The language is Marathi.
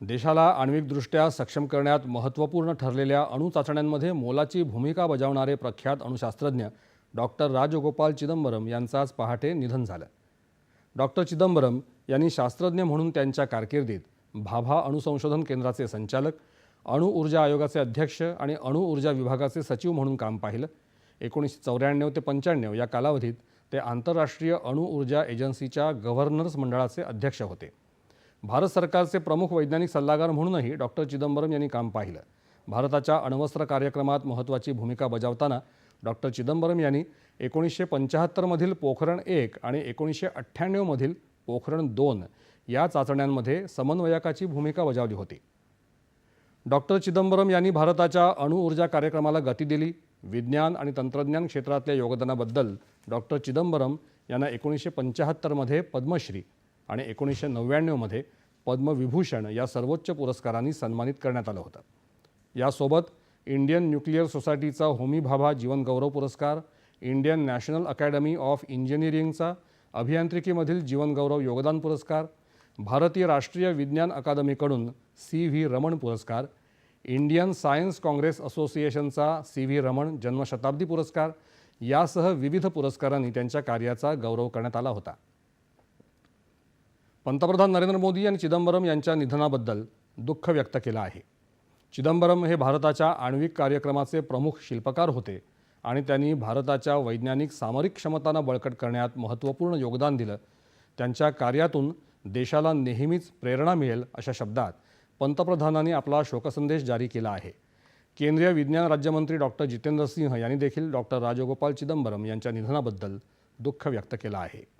देशाला आण्विकदृष्ट्या सक्षम करण्यात महत्त्वपूर्ण ठरलेल्या अणुचाचण्यांमध्ये मोलाची भूमिका बजावणारे प्रख्यात अणुशास्त्रज्ञ डॉक्टर राजगोपाल चिदंबरम यांचं आज पहाटे निधन झालं. डॉक्टर चिदंबरम यांनी शास्त्रज्ञ म्हणून त्यांच्या कारकिर्दीत भाभा अणुसंशोधन केंद्राचे संचालक अणु ऊर्जा आयोगाचे अध्यक्ष आणि अणु ऊर्जा विभागाचे सचिव म्हणून काम पाहिलं. एकोणीसशे चौऱ्याण्णव ते पंच्याण्णव या कालावधीत ते आंतरराष्ट्रीय अणु ऊर्जा एजन्सीच्या गव्हर्नर्स मंडळाचे अध्यक्ष होते. भारत सरकारचे प्रमुख वैज्ञानिक सल्लागार म्हणूनही डॉक्टर चिदंबरम यांनी काम पाहिलं. भारताच्या अण्वस्त्र कार्यक्रमात महत्त्वाची भूमिका बजावताना डॉक्टर चिदंबरम यांनी एकोणीसशे पंच्याहत्तरमधील पोखरण एक आणि एकोणीसशे अठ्ठ्याण्णवमधील पोखरण दोन या चाचण्यांमध्ये समन्वयकाची भूमिका बजावली होती. डॉक्टर चिदंबरम यांनी भारताच्या अणुऊर्जा कार्यक्रमाला गती दिली. विज्ञान आणि तंत्रज्ञान क्षेत्रातल्या योगदानाबद्दल डॉक्टर चिदंबरम यांना एकोणीसशे पंच्याहत्तरमध्ये पद्मश्री आणि एकोणीसशे नव्याण्णवमध्ये पद्मविभूषण या सर्वोच्च पुरस्कारांनी सन्मानित करण्यात आलं होतं. यासोबत इंडियन न्यूक्लिअर सोसायटीचा होमी भाभा जीवनगौरव पुरस्कार इंडियन नॅशनल अकॅडमी ऑफ इंजिनिअरिंगचा अभियांत्रिकीमधील जीवनगौरव योगदान पुरस्कार भारतीय राष्ट्रीय विज्ञान अकादमीकडून सी व्ही रमण पुरस्कार इंडियन सायन्स काँग्रेस असोसिएशनचा सी व्ही रमण जन्मशताब्दी पुरस्कार यासह विविध पुरस्कारांनी त्यांच्या कार्याचा गौरव करण्यात आला होता. पंतप्रधान नरेंद्र मोदी यांनी चिदंबरम यांच्या निधनाबद्दल दुःख व्यक्त केलं आहे. चिदंबरम हे भारताच्या आण्विक कार्यक्रमाचे प्रमुख शिल्पकार होते आणि त्यांनी भारताच्या वैज्ञानिक सामरिक क्षमतांना बळकट करण्यात महत्त्वपूर्ण योगदान दिलं. त्यांच्या कार्यातून देशाला नेहमीच प्रेरणा मिळेल अशा शब्दात पंतप्रधानांनी आपला शोकसंदेश जारी केला आहे. केंद्रीय विज्ञान राज्यमंत्री डॉक्टर जितेंद्र सिंह यांनी देखील डॉक्टर राजगोपाल चिदंबरम यांच्या निधनाबद्दल दुःख व्यक्त केलं आहे.